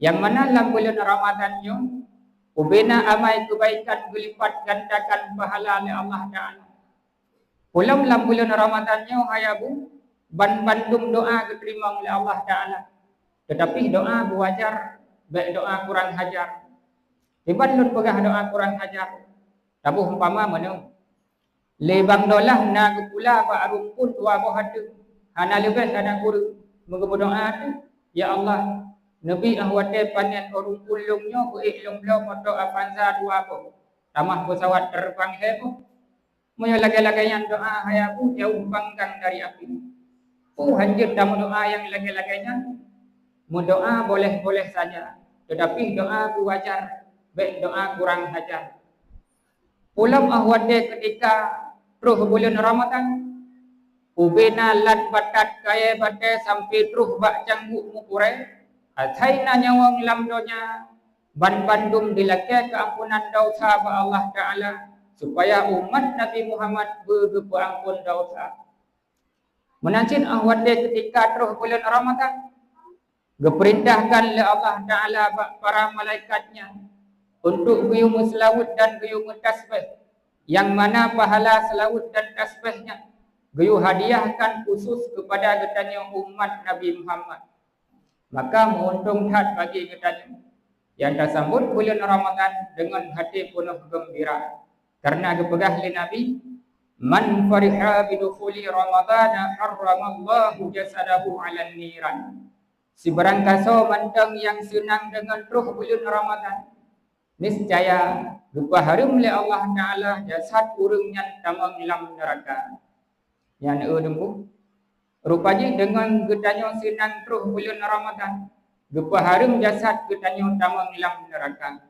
Yang mana dalam bulan Ramadan ni ubina amai kebaikan berlipat gandakan pahala oleh Allah Taala. Pulang dalam bulan Ramadan ni hayabu ban bandum doa diterima oleh Allah Taala. Tetapi doa berwajar baik doa kurang hajar. Tiban lun pegah doa kurang hajar. Tabuh umpama mana? Lebang dolah na kepula ba arumpun tua boh hatu. Hana lebih ada guru mengebu doa tu. Ya Allah, Nabi ahwate panen orang ulungnya ku iklung lo moto apanza dua po. Tamah pesawat terbang hebo. Moyo lagi-lagi yang doa hayaku jauh panggang dari api. Oh hanjut tamu doa yang lagi-laginya. Mu doa boleh-boleh saja. Tetapi doa ku wajar. Baik doa kurang hajar. Pulang ahwate ketika ruh bulan Ramadan. Ubena lat batat kaya batai sampai ruh bak cangguk mukure. Atai na nyawang lam ban bandum dilake keampunan dosa ba Allah Taala supaya umat Nabi Muhammad bergepu ampun dosa. Menancin ahwade ketika terus bulan Ramadan Geperintahkan oleh Allah Ta'ala para malaikatnya Untuk guyum selawut dan guyum tasbih Yang mana pahala selawut dan tasbihnya Guyuh hadiahkan khusus kepada getanya umat Nabi Muhammad maka menguntung hat bagi kita yang tersambut bulan Ramadan dengan hati penuh gembira. Karena kepegah li Nabi man fariha bidukhuli Ramadan harramallahu jasadahu ala niran. Si barang kaso mantang yang senang dengan ruh bulan Ramadan niscaya rupa harum li Allah Ta'ala jasad urungnya tamang lam neraka. Yang udembu Rupanya dengan gedanya sinan terus bulan Ramadan. Gepa harum jasad gedanya utama ngilang neraka.